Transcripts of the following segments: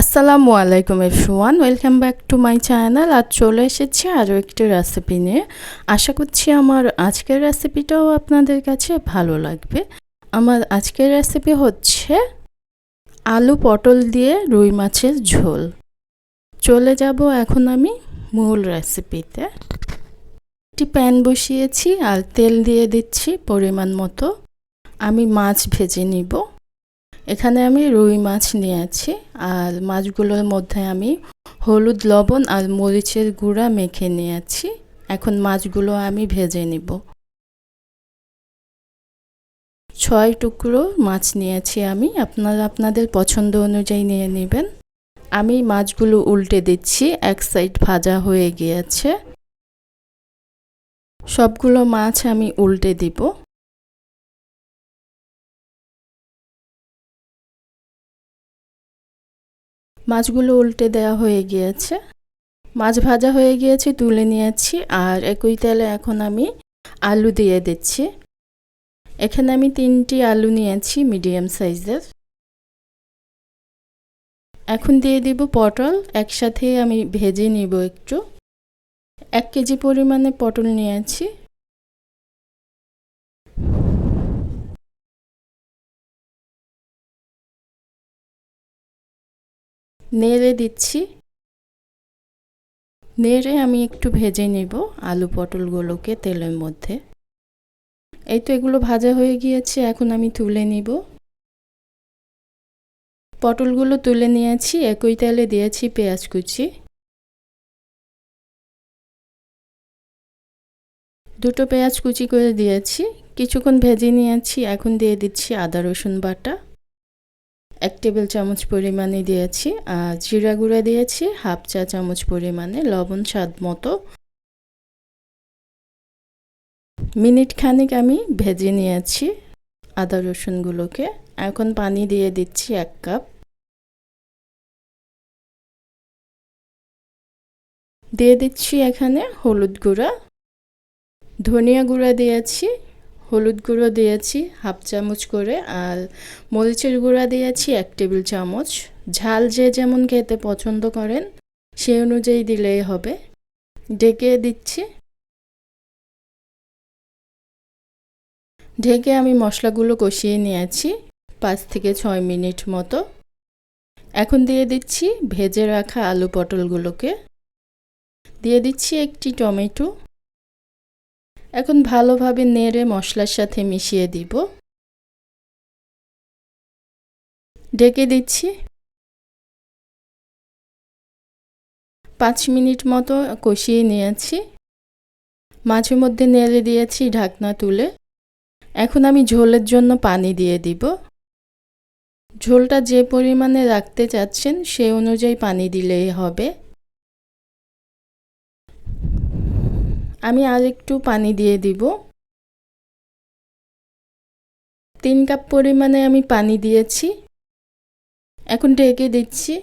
আসসালামু আলাইকুম everyone, welcome back to my channel. আজ চলে এসেছি আরও একটি রেসিপি নিয়ে। আশা করছি আমার আজকের রেসিপিটাও আপনাদের কাছে ভালো লাগবে। আমার আজকের রেসিপি হচ্ছে আলু পটল দিয়ে রুই মাছের ঝোল। চলে যাব এখন আমি মূল রেসিপিতে একটি প্যান বসিয়েছি, আর তেল দিয়ে দিচ্ছি পরিমাণ মতো। আমি মাছ ভেজে নিব। এখানে আমি রুই মাছ নিয়েছি আর মাছগুলোর মধ্যে আমি হলুদ লবণ আর মরিচের গুঁড়া মেখে নিয়েছি এখন মাছগুলো আমি ভেজে নিব। ছয় টুকরো মাছ নিয়েছি আমি। আপনারা আপনাদের পছন্দ অনুযায়ী নিয়ে নেবেন। আমি মাছগুলো উল্টে দিচ্ছি, এক সাইড ভাজা হয়ে গিয়েছে। সবগুলো মাছ আমি উল্টে দিব। মাছগুলো উল্টে দেওয়া হয়ে গিয়েছে। মাছ ভাজা হয়ে গিয়েছে, তুলে নিয়েছি আর একই তেলে এখন আমি আলু দিয়ে দিচ্ছি। এখানে আমি তিনটি আলু নিয়েছি মিডিয়াম সাইজের। এখন দিয়ে দিব পটল, একসাথে আমি ভেজে নিব একটু। এক কেজি পরিমাণে পটল নিয়েছি। নেড়ে দিচ্ছি। নেড়ে আমি একটু ভেজে নেব আলু পটলগুলোকে তেলের মধ্যে। এই তো এগুলো ভাজা হয়ে গিয়েছে, এখন আমি তুলে নিব। পটলগুলো তুলে নিয়েছি, একই তেলে দিয়েছি পেঁয়াজ কুচি। দুটো পেঁয়াজ কুচি করে দিয়েছি, কিছুক্ষণ ভেজে নিয়েছি, এখন দিয়ে দিচ্ছি আদা রসুন বাটা। এক টেবিল চামচ পরিমাণে দিয়েছি, আর জিরা গুঁড়া দিয়েছি, হাফ চা চামচ পরিমাণে লবণ স্বাদ মতো। মিনিট খানিক আমি ভেজে নিয়েছি আদা রসুনগুলোকে। এখন পানি দিয়ে দিচ্ছি এক কাপ। দিয়ে দিচ্ছি এখানে হলুদ গুঁড়া। ধনিয়া গুঁড়া দিয়েছি হলুদ গুঁড়ো দিয়েছি, হাফ চামচ করে, আর মরিচের গুঁড়া দিয়েছি এক টেবিল চামচ। ঝাল যে যেমন খেতে পছন্দ করেন, সে অনুযায়ী দিলেই হবে। ঢেকে দিচ্ছি। ঢেকে আমি মশলাগুলো কষিয়ে নিয়েছি পাঁচ থেকে ছয় মিনিট মতো। এখন দিয়ে দিচ্ছি ভেজে রাখা আলু পটলগুলোকে। দিয়ে দিচ্ছি একটি টমেটো। এখন ভালোভাবে নেড়ে মশলার সাথে মিশিয়ে দিব। ঢেকে দিচ্ছি। পাঁচ মিনিট মতো কষিয়ে নিয়েছি। মাঝে মধ্যে নেড়ে দিয়েছি ঢাকনা তুলে। এখন আমি ঝোলের জন্য পানি দিয়ে দিব। ঝোলটা যে পরিমাণে রাখতে চাচ্ছেন সে অনুযায়ী পানি দিলেই হবে। আমি আর একটু পানি দিয়ে দিব। তিন কাপ পরিমাণে আমি পানি দিয়েছি। এখন ঢেকে দিচ্ছি।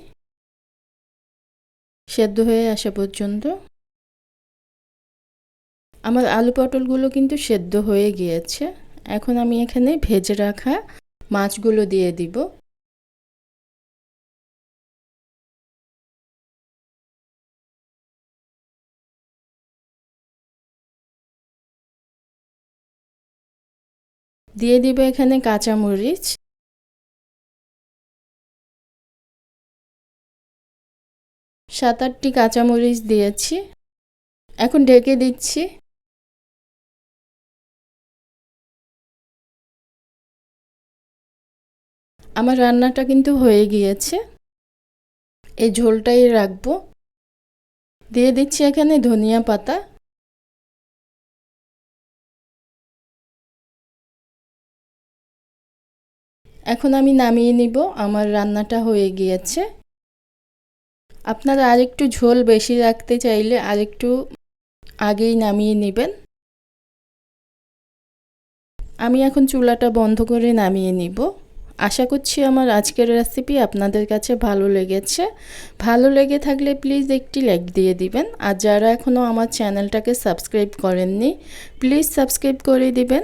সেদ্ধ হয়ে আসা পর্যন্ত। আমার আলু পটলগুলো কিন্তু সেদ্ধ হয়ে গিয়েছে। এখন আমি এখানে ভেজে রাখা মাছগুলো দিয়ে দিব। দিয়ে দিব এখানে কাঁচামরিচ সাত আটটি কাঁচামরিচ দিয়েছি। এখন ঢেকে দিচ্ছি। আমার রান্নাটা কিন্তু হয়ে গিয়েছে। এই ঝোলটাই রাখব। দিয়ে দিচ্ছি এখানে ধনিয়া পাতা। এখন আমি নামিয়ে নিব, আমার রান্নাটা হয়ে গিয়েছে। আপনারা আরেকটু ঝোল বেশি রাখতে চাইলে আরেকটু আগেই নামিয়ে নেবেন। আমি এখন চুলাটা বন্ধ করে নামিয়ে নিব। আশা করছি আমার আজকের রেসিপি আপনাদের কাছে ভালো লেগেছে। ভালো লেগে থাকলে প্লিজ একটি লাইক দিয়ে দিবেন। আর যারা এখনও আমার চ্যানেলটাকে সাবস্ক্রাইব করেননি প্লিজ সাবস্ক্রাইব করে দিবেন।